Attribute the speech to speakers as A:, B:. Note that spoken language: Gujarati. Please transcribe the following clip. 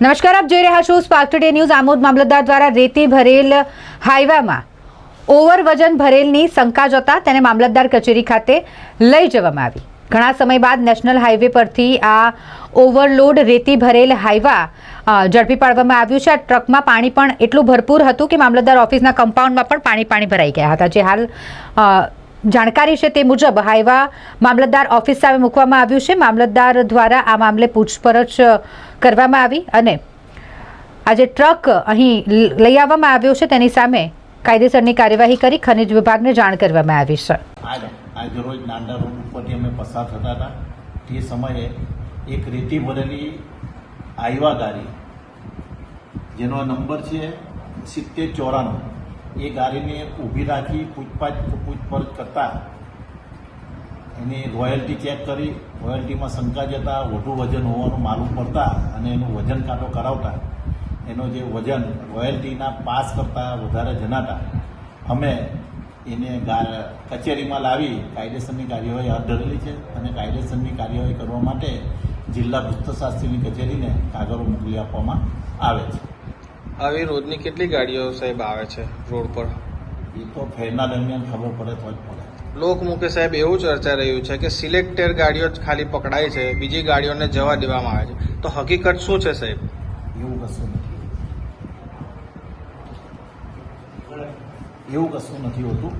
A: નમસ્કાર, આપ જોઈ રહ્યા છો સ્પાર્ક ટુડે ન્યૂઝ આમોદ મામલતદાર દ્વારા રેતી ભરેલ હાઈવામાં ઓવર વજન ભરેલની શંકા જતા તેને મામલતદાર કચેરી ખાતે લઈ જવામાં આવી. ઘણા સમય બાદ નેશનલ હાઈવે પરથી આ ઓવરલોડ રેતી ભરેલ હાઈવા ઝડપી પાડવામાં આવ્યું છે. આ ટ્રકમાં પાણી પણ એટલું ભરપૂર હતું કે મામલતદાર ઓફિસના કમ્પાઉન્ડમાં પણ પાણી પાણી ભરાઈ ગયા હતા. જે હાલ જાણકારી છે તે મુજબ હાઈવા મામલતદાર ઓફિસ સામે મૂકવામાં આવ્યું છે. મામલતદાર દ્વારા આ મામલે પૂછપરછ કરવામાં આવી અને આ જે ટ્રક અહીં લઈ આવવામાં આવ્યો છે. તેની સામે કાયદેસરની કાર્યવાહી કરી. ખનિજ વિભાગને જાણ કરવામાં આવી છે.
B: આજ આજ રોજ નાંદા રોડ ઉપરથી અમે પસાર થતા હતા. તે સમયે એક રેતી ભરેલી આઈવા ગાડી, જેનો નંબર છે સિત્તેર ચોરાણું એ ગાડીને ઊભી રાખી પૂછપાછ પૂછપરછ કરતા એની રોયલ્ટી ચેક કરી. રોયલ્ટીમાં શંકા જતા વધુ વજન હોવાનું માલુમ પડતા અને એનું વજન કાંટો કરાવતા એનો જે વજન રોયલ્ટીના પાસ કરતાં વધારે જણાતા. અમે એને કચેરીમાં લાવી કાયદેસરની કાર્યવાહી હાથ ધરેલી છે અને કાયદેસરની કાર્યવાહી કરવા માટે જિલ્લા ગુપ્તશાસ્ત્રીની કચેરીને કાગળો મોકલી આપવામાં આવે છે.
C: આવી રોજની કેટલી ગાડીઓ સાહેબ આવે છે રોડ પર?
B: એ તો ફેરના દરમિયાન ખબર પડે તો જ પડે.
C: લોકમુખે સાહેબ એવું ચર્ચા રહ્યું છે કે સિલેક્ટેડ ગાડીઓ જ ખાલી પકડાય છે બીજી ગાડીઓને જવા દેવામાં આવે છે. તો હકીકત શું છે સાહેબ?
B: એવું કશું નથી એવું કશું નથી હોતું.